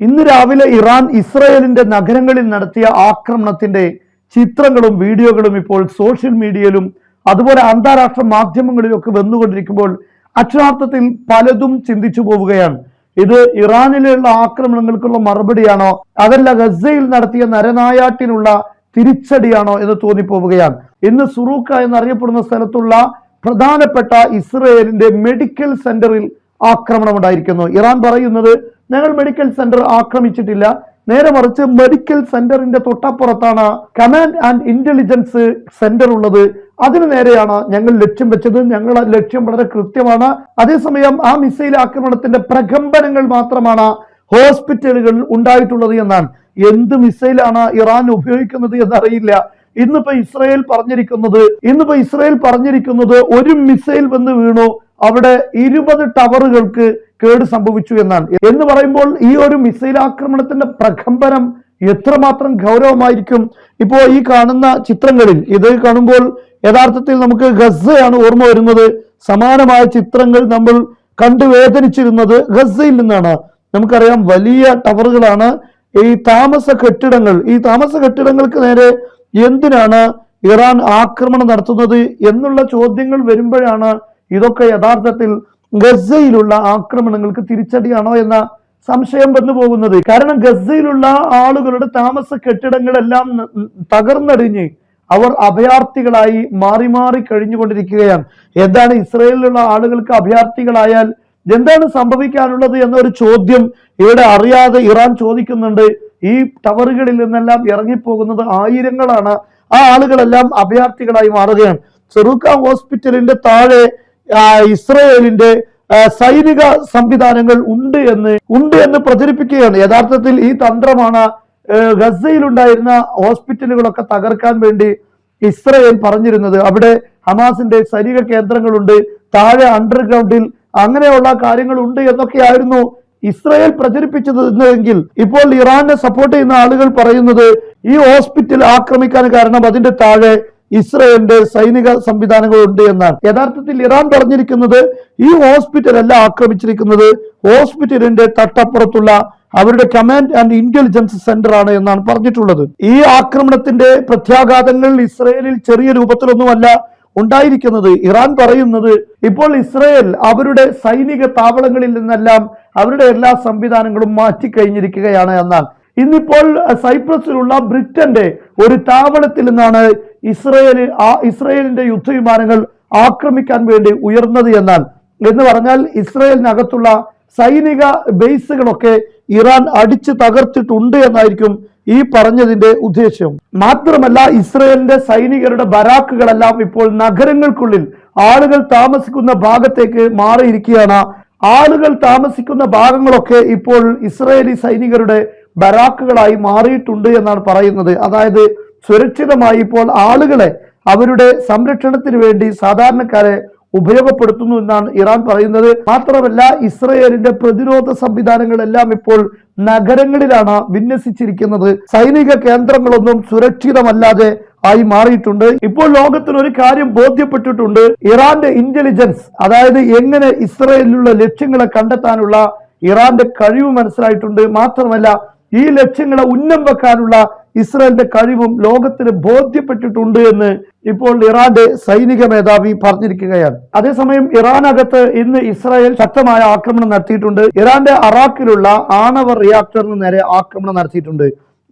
ഇന്ന് രാവിലെ ഇറാൻ ഇസ്രയേലിന്റെ നഗരങ്ങളിൽ നടത്തിയ ആക്രമണത്തിന്റെ ചിത്രങ്ങളും വീഡിയോകളും ഇപ്പോൾ സോഷ്യൽ മീഡിയയിലും അതുപോലെ അന്താരാഷ്ട്ര മാധ്യമങ്ങളിലൊക്കെ വന്നുകൊണ്ടിരിക്കുമ്പോൾ അക്ഷരാർത്ഥത്തിൽ പലതും ചിന്തിച്ചു പോവുകയാണ്. ഇത് ഇറാനിലുള്ള ആക്രമണങ്ങൾക്കുള്ള മറുപടിയാണോ? അതല്ല ഗസയിൽ നടത്തിയ നരനായാട്ടിനുള്ള തിരിച്ചടിയാണോ എന്ന് തോന്നിപ്പോവുകയാണ്. ഇന്ന് സുറൂക്ക എന്നറിയപ്പെടുന്ന സ്ഥലത്തുള്ള പ്രധാനപ്പെട്ട ഇസ്രയേലിന്റെ മെഡിക്കൽ സെന്ററിൽ ആക്രമണം ഉണ്ടായിരിക്കുന്നു. ഇറാൻ പറയുന്നത് ഞങ്ങൾ മെഡിക്കൽ സെന്റർ ആക്രമിച്ചിട്ടില്ല. നേരെ മറിച്ച് മെഡിക്കൽ സെന്ററിന്റെ തൊട്ടപ്പുറത്താണ് കമാൻഡ് ആൻഡ് ഇന്റലിജൻസ് സെന്റർ ഉള്ളത്. അതിനു നേരെയാണ് ഞങ്ങൾ ലക്ഷ്യം വെച്ചത്. ഞങ്ങളുടെ ലക്ഷ്യം വളരെ കൃത്യമാണ്. അതേസമയം ആ മിസൈൽ ആക്രമണത്തിന്റെ പ്രകമ്പനങ്ങൾ മാത്രമാണ് ഹോസ്പിറ്റലുകളിൽ ഉണ്ടായിട്ടുള്ളത് എന്നാണ്. എന്ത് മിസൈലാണ് ഇറാൻ ഉപയോഗിക്കുന്നത് എന്നറിയില്ല. ഇന്നിപ്പോ ഇസ്രായേൽ പറഞ്ഞിരിക്കുന്നത് ഇന്നിപ്പോ ഇസ്രായേൽ പറഞ്ഞിരിക്കുന്നത് ഒരു മിസൈൽ വന്ന് വീണു. അവിടെ ഇരുപത് ടവറുകൾക്ക് കേട് സംഭവിച്ചു എന്നാണ്. എന്ന് പറയുമ്പോൾ ഈ ഒരു മിസൈൽ ആക്രമണത്തിന്റെ പ്രകമ്പനം എത്രമാത്രം ഗൗരവമായിരിക്കും. ഇപ്പോ ഈ കാണുന്ന ചിത്രങ്ങളിൽ ഇത് കാണുമ്പോൾ യഥാർത്ഥത്തിൽ നമുക്ക് ഗസയാണ് ഓർമ്മ വരുന്നത്. സമാനമായ ചിത്രങ്ങൾ നമ്മൾ കണ്ടു വേദനിച്ചിരുന്നത് ഗസയിൽ നിന്നാണ്. നമുക്കറിയാം വലിയ ടവറുകളാണ് ഈ താമസ കെട്ടിടങ്ങൾ. ഈ താമസ കെട്ടിടങ്ങൾക്ക് നേരെ എന്തിനാണ് ഇറാൻ ആക്രമണം നടത്തുന്നത് എന്നുള്ള ചോദ്യങ്ങൾ വരുമ്പോഴാണ് ഇതൊക്കെ യഥാർത്ഥത്തിൽ ഗസയിലുള്ള ആക്രമണങ്ങൾക്ക് തിരിച്ചടിയാണോ എന്ന സംശയം വന്നു പോകുന്നത്. കാരണം ഗസയിലുള്ള ആളുകളുടെ താമസ കെട്ടിടങ്ങളെല്ലാം തകർന്നടിഞ്ഞ് അവർ അഭയാർത്ഥികളായി മാറി മാറി കഴിഞ്ഞുകൊണ്ടിരിക്കുകയാണ്. എന്താണ് ഇസ്രയേലിലുള്ള ആളുകൾക്ക് അഭയാർത്ഥികളായാൽ എന്താണ് സംഭവിക്കാനുള്ളത് എന്നൊരു ചോദ്യം ഇവിടെ അറിയാതെ ഇറാൻ ചോദിക്കുന്നുണ്ട്. ഈ ടവറുകളിൽ നിന്നെല്ലാം ഇറങ്ങിപ്പോകുന്നത് ആയിരങ്ങളാണ്. ആ ആളുകളെല്ലാം അഭയാർത്ഥികളായി മാറുകയാണ്. ചെറുക്ക ഹോസ്പിറ്റലിന്റെ താഴെ ഇസ്രയേലിന്റെ സൈനിക സംവിധാനങ്ങൾ ഉണ്ട് എന്ന് ഉണ്ട് എന്ന് പ്രചരിപ്പിക്കുകയാണ്. യഥാർത്ഥത്തിൽ ഈ തന്ത്രമാണ് ഗസയിലുണ്ടായിരുന്ന ഹോസ്പിറ്റലുകളൊക്കെ തകർക്കാൻ വേണ്ടി ഇസ്രയേൽ പറഞ്ഞിരുന്നത്. അവിടെ ഹമാസിന്റെ സൈനിക കേന്ദ്രങ്ങളുണ്ട് താഴെ അണ്ടർഗ്രൗണ്ടിൽ അങ്ങനെയുള്ള കാര്യങ്ങൾ ഉണ്ട് എന്നൊക്കെയായിരുന്നു ഇസ്രയേൽ പ്രചരിപ്പിച്ചത് എന്നെങ്കിൽ ഇപ്പോൾ ഇറാനെ സപ്പോർട്ട് ചെയ്യുന്ന ആളുകൾ പറയുന്നത് ഈ ഹോസ്പിറ്റൽ ആക്രമിക്കാൻ കാരണം അതിന്റെ താഴെ ഇസ്രയേലിന്റെ സൈനിക സംവിധാനങ്ങളുണ്ട് എന്നാണ്. യഥാർത്ഥത്തിൽ ഇറാൻ പറഞ്ഞിരിക്കുന്നത് ഈ ഹോസ്പിറ്റൽ അല്ല ആക്രമിച്ചിരിക്കുന്നത്. ഹോസ്പിറ്റലിന്റെ തട്ടപ്പുറത്തുള്ള അവരുടെ കമാൻഡ് ആൻഡ് ഇന്റലിജൻസ് സെന്റർ ആണ് എന്നാണ് പറഞ്ഞിട്ടുള്ളത്. ഈ ആക്രമണത്തിന്റെ പ്രത്യാഘാതങ്ങൾ ഇസ്രയേലിൽ ചെറിയ രൂപത്തിലൊന്നുമല്ല ഉണ്ടായിരിക്കുന്നത്. ഇറാൻ പറയുന്നത് ഇപ്പോൾ ഇസ്രയേൽ അവരുടെ സൈനിക താവളങ്ങളിൽ നിന്നെല്ലാം അവരുടെ എല്ലാ സംവിധാനങ്ങളും മാറ്റിക്കഴിഞ്ഞിരിക്കുകയാണ് എന്നാൽ ഇന്നിപ്പോൾ സൈപ്രസിലുള്ള ബ്രിട്ടന്റെ ഒരു താവളത്തിൽ നിന്നാണ് ഇസ്രയേൽ ആ ഇസ്രയേലിന്റെ യുദ്ധവിമാനങ്ങൾ ആക്രമിക്കാൻ വേണ്ടി ഉയർന്നത് എന്നാൽ എന്ന് പറഞ്ഞാൽ ഇസ്രയേലിനകത്തുള്ള സൈനിക ബേസുകളൊക്കെ ഇറാൻ അടിച്ചു തകർത്തിട്ടുണ്ട് എന്നായിരിക്കും ഈ പറഞ്ഞതിന്റെ ഉദ്ദേശ്യം. മാത്രമല്ല ഇസ്രയേലിന്റെ സൈനികരുടെ ബരാക്കുകളെല്ലാം ഇപ്പോൾ നഗരങ്ങൾക്കുള്ളിൽ ആളുകൾ താമസിക്കുന്ന ഭാഗത്തേക്ക് മാറിയിരിക്കുകയാണ്. ആളുകൾ താമസിക്കുന്ന ഭാഗങ്ങളൊക്കെ ഇപ്പോൾ ഇസ്രയേലി സൈനികരുടെ ബരാക്കുകളായി മാറിയിട്ടുണ്ട് എന്നാണ് പറയുന്നത്. അതായത് സുരക്ഷിതമായി ഇപ്പോൾ ആളുകളെ അവരുടെ സംരക്ഷണത്തിന് വേണ്ടി സാധാരണക്കാരെ ഉപയോഗപ്പെടുത്തുന്നു എന്നാണ് ഇറാൻ പറയുന്നത്. മാത്രമല്ല ഇസ്രയേലിന്റെ പ്രതിരോധ സംവിധാനങ്ങളെല്ലാം ഇപ്പോൾ നഗരങ്ങളിലാണ് വിന്യസിച്ചിരിക്കുന്നത്. സൈനിക കേന്ദ്രങ്ങളൊന്നും സുരക്ഷിതമല്ലാതെ ആയി മാറിയിട്ടുണ്ട്. ഇപ്പോൾ ലോകത്തിന് ഒരു കാര്യം ബോധ്യപ്പെട്ടിട്ടുണ്ട്. ഇറാന്റെ ഇന്റലിജൻസ് അതായത് എങ്ങനെ ഇസ്രയേലിലുള്ള ലക്ഷ്യങ്ങളെ കണ്ടെത്താനുള്ള ഇറാന്റെ കഴിവ് മനസ്സിലായിട്ടുണ്ട്. മാത്രമല്ല ഈ ലക്ഷ്യങ്ങളെ ഉന്നം വെക്കാനുള്ള ഇസ്രായേലിന്റെ കഴിവും ലോകത്തിന് ബോധ്യപ്പെട്ടിട്ടുണ്ട് എന്ന് ഇപ്പോൾ ഇറാന്റെ സൈനിക മേധാവി പറഞ്ഞിരിക്കുകയാണ്. അതേസമയം ഇറാനകത്ത് ഇന്ന് ഇസ്രായേൽ ശക്തമായ ആക്രമണം നടത്തിയിട്ടുണ്ട്. ഇറാന്റെ അറാഖിലുള്ള ആണവ റിയാക്ടറിന് നേരെ ആക്രമണം നടത്തിയിട്ടുണ്ട്.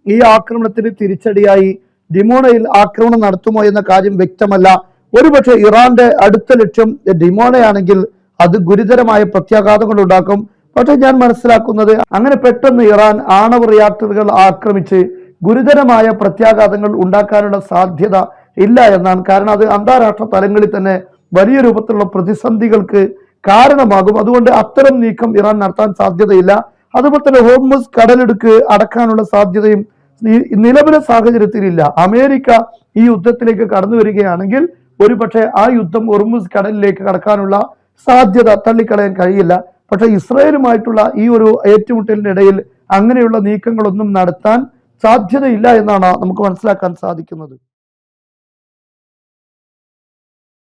ഈ ആക്രമണത്തിന് തിരിച്ചടിയായി ഡിമോണയിൽ ആക്രമണം നടത്തുമോ എന്ന കാര്യം വ്യക്തമല്ല. ഒരുപക്ഷെ ഇറാന്റെ അടുത്ത ലക്ഷ്യം ഡിമോണയാണെങ്കിൽ അത് ഗുരുതരമായ പ്രത്യാഘാതങ്ങൾ ഉണ്ടാക്കും. പക്ഷെ ഞാൻ മനസ്സിലാക്കുന്നത് അങ്ങനെ പെട്ടെന്ന് ഇറാൻ ആണവ റിയാക്ടറുകൾ ആക്രമിച്ച് ഗുരുതരമായ പ്രത്യാഘാതങ്ങൾ ഉണ്ടാക്കാനുള്ള സാധ്യത ഇല്ല എന്നാണ്. കാരണം അത് അന്താരാഷ്ട്ര തലങ്ങളിൽ തന്നെ വലിയ രൂപത്തിലുള്ള പ്രതിസന്ധികൾക്ക് കാരണമാകും. അതുകൊണ്ട് അത്തരം നീക്കം ഇറാൻ നടത്താൻ സാധ്യതയില്ല. അതുപോലെ തന്നെ ഹോർമസ് കടലെടുക്ക് അടക്കാനുള്ള സാധ്യതയും നിലവിലെ സാഹചര്യത്തിലില്ല അമേരിക്ക ഈ യുദ്ധത്തിലേക്ക് കടന്നു വരികയാണെങ്കിൽ ഒരുപക്ഷെ ആ യുദ്ധം ഒർമുസ് കടലിലേക്ക് കടക്കാനുള്ള സാധ്യത തള്ളിക്കളയാൻ കഴിയില്ല. പക്ഷെ ഇസ്രയേലുമായിട്ടുള്ള ഈ ഒരു ഏറ്റുമുട്ടലിന്റെ ഇടയിൽ അങ്ങനെയുള്ള നീക്കങ്ങളൊന്നും നടത്താൻ സാധ്യതയില്ല എന്നാണ് നമുക്ക് മനസ്സിലാക്കാൻ സാധിക്കുന്നത്.